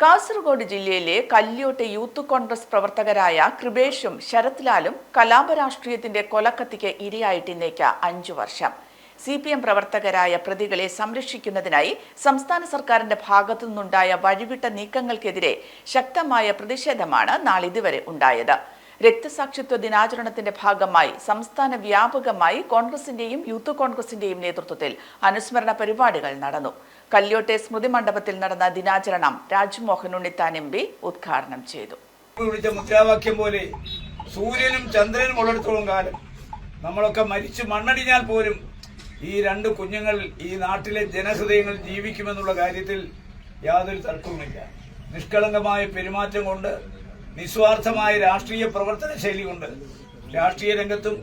കാസർഗോഡ് ജില്ലയിലെ കല്യോട്ട് യൂത്ത് കോൺഗ്രസ് പ്രവർത്തകരായ കൃപേഷും ശരത്ലാലും കലാപരാഷ്ട്രീയത്തിന്റെ കൊലക്കത്തിക്ക് ഇരയായിട്ട് ഇന്നേക്ക് അഞ്ചു വർഷം. സി പി എം പ്രവർത്തകരായ പ്രതികളെ സംരക്ഷിക്കുന്നതിനായി സംസ്ഥാന സർക്കാരിന്റെ ഭാഗത്തു നിന്നുണ്ടായ വഴിവിട്ട നീക്കങ്ങൾക്കെതിരെ ശക്തമായ പ്രതിഷേധമാണ് നാളിതുവരെ ഉണ്ടായത്. രക്തസാക്ഷിത്വ ദിനാചരണത്തിന്റെ ഭാഗമായി സംസ്ഥാന വ്യാപകമായി കോൺഗ്രസിന്റെയും യൂത്ത് കോൺഗ്രസിന്റെയും നേതൃത്വത്തിൽ അനുസ്മരണ പരിപാടികൾ നടന്നു. കല്യോട്ടെ സ്മൃതി മണ്ഡപത്തിൽ നടന്ന ദിനാചരണം രാജ്മോഹൻ ഉണ്ണിത്താൻ എം പി ഉദ്ഘാടനം ചെയ്തു മുദ്രാവാക്യം പോലെ സൂര്യനും ചന്ദ്രനും ഉള്ളിടത്തോളം കാലം. നമ്മളൊക്കെ മരിച്ചു മണ്ണടിഞ്ഞാൽ പോലും ഈ രണ്ട് കുഞ്ഞുങ്ങൾ ഈ നാട്ടിലെ ജനഹൃദയങ്ങൾ ജീവിക്കുമെന്നുള്ള കാര്യത്തിൽ യാതൊരു തർക്കവുമില്ല. നിഷ്കളങ്കമായ പെരുമാറ്റം കൊണ്ട് നിസ്വാർത്ഥമായ രാഷ്ട്രീയ പ്രവർത്തന ശൈലി കൊണ്ട് രാഷ്ട്രീയ രംഗത്തും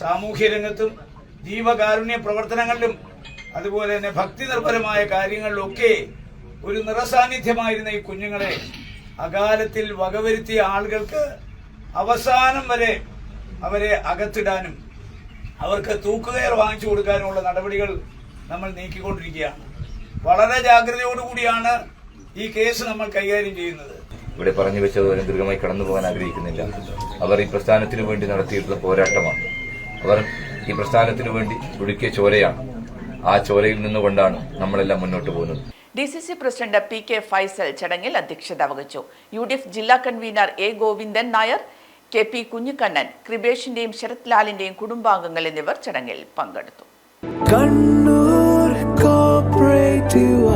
സാമൂഹ്യ രംഗത്തും ജീവകാരുണ്യ പ്രവർത്തനങ്ങളിലും അതുപോലെ തന്നെ ഭക്തി നിർഭരമായ കാര്യങ്ങളിലൊക്കെ ഒരു നിറസാന്നിധ്യമായിരുന്ന ഈ കുഞ്ഞുങ്ങളെ അകാലത്തിൽ വകവരുത്തിയ ആളുകൾക്ക് അവസാനം വരെ അവരെ അകത്തിടാനും അവർക്ക് തൂക്കുകയർ വാങ്ങിച്ചു കൊടുക്കാനുമുള്ള നടപടികൾ നമ്മൾ നീക്കിക്കൊണ്ടിരിക്കുകയാണ്. വളരെ ജാഗ്രതയോടുകൂടിയാണ് ഈ കേസ് നമ്മൾ കൈകാര്യം ചെയ്യുന്നത്. ഇവിടെ പറഞ്ഞു വെച്ചതുപോലെ ദീർഘമായി കടന്നു പോകാൻ ആഗ്രഹിക്കുന്നില്ല. അവർ ഈ പ്രസ്ഥാനത്തിനു വേണ്ടി നടത്തിയിട്ടുള്ള പോരാട്ടമാണ്. അവർ ഈ പ്രസ്ഥാനത്തിനു വേണ്ടി ഒഴുക്കിയ ചോരയാണ്. ആ ചോരയിൽ നിന്നുകൊണ്ടാണ് നമ്മളെല്ലാം മുന്നോട്ട് പോകുന്നത്. D C C president P K Faisal ചടങ്ങിൽ അധ്യക്ഷത വഹിച്ചു. യു ഡി എഫ് ജില്ലാ convenor A Govindan Nair K P Kunhikannan കൃപേഷിന്റെയും Sarath ലാലിന്റെയും കുടുംബാംഗങ്ങൾ എന്നിവർ ചടങ്ങിൽ പങ്കെടുത്തു. കണ്ണൂർ കോപ്പറേറ്റീവ്